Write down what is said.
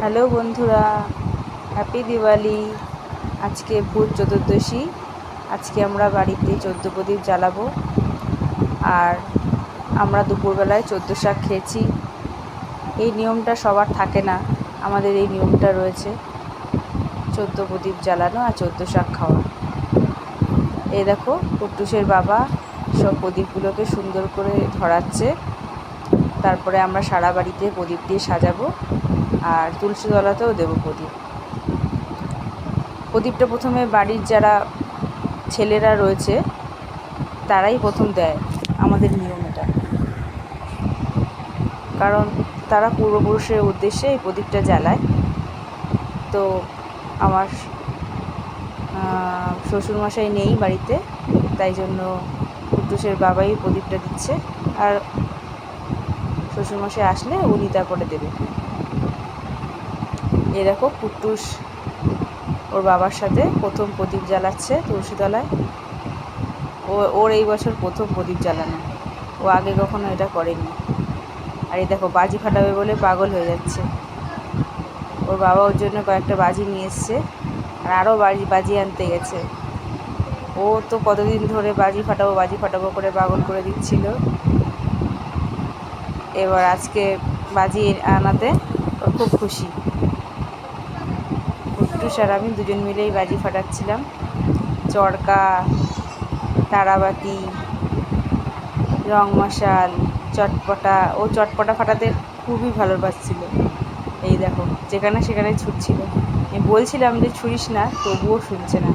Hello বন্ধুরা, happy Diwali. আজকে ভূত চতুর্দশী, আজকে আমরা বাড়িতে চোদ্দ প্রদীপ জ্বালাবো। আর আমরা দুপুরবেলায় চোদ্দ শাক খেয়েছি। এই নিয়মটা সবার থাকে না, আমাদের এই নিয়মটা রয়েছে। চোদ্দ প্রদীপ জ্বালানো আর চোদ্দ শাক খাওয়া। এই দেখো, কুট্টুসের বাবা সব প্রদীপগুলোকে সুন্দর করে ধরাচ্ছে। তারপরে আমরা সারা বাড়িতে প্রদীপ দিয়ে সাজাবো। আর তুলসী তলাতেও দেবো প্রদীপ। প্রদীপটা প্রথমে বাড়ির যারা ছেলেরা রয়েছে, তারাই প্রথম দেয় আমাদের নিয়ম এটা। কারণ তারা পূর্বপুরুষের উদ্দেশ্যে এই প্রদীপটা জ্বালায়। তো আমার শ্বশুরমশাই নেই বাড়িতে, তাই জন্য কুট্টুসের বাবাই প্রদীপটা দিচ্ছে। আর শ্বশুরমশাই আসলে উনি তারপরে দেবে। এ দেখো কুট্টুস ওর বাবার সাথে প্রথম প্রদীপ জ্বালাচ্ছে তুলসীতলায়। ও, ওর এই বছর প্রথম প্রদীপ জ্বালানো। ও আগে কখনো এটা করেনি। আর এই দেখো বাজি ফাটাবে বলে পাগল হয়ে যাচ্ছে। ওর বাবা ওর জন্য কয়েকটা বাজি নিয়ে এসছে আর আরও বাজি বাজি আনতে গেছে। ও তো কতদিন ধরে বাজি ফাটাবো বাজি ফাটাবো করে পাগল করে দিচ্ছিল। এবার আজকে বাজি আনাতে ওর খুব খুশি। কুট্টুস আর আমি দুজন মিলেই বাজি ফাটাচ্ছিলাম। চরকা, তারাবাতি রং মশাল চটপটা, ও চটপটা ফাটাতে খুবই ভালোবাসছিল। এই দেখো, যেখানে সেখানে ছুটছিল। আমি বলছিলাম যে ছুরিস না, তবুও শুনছে না।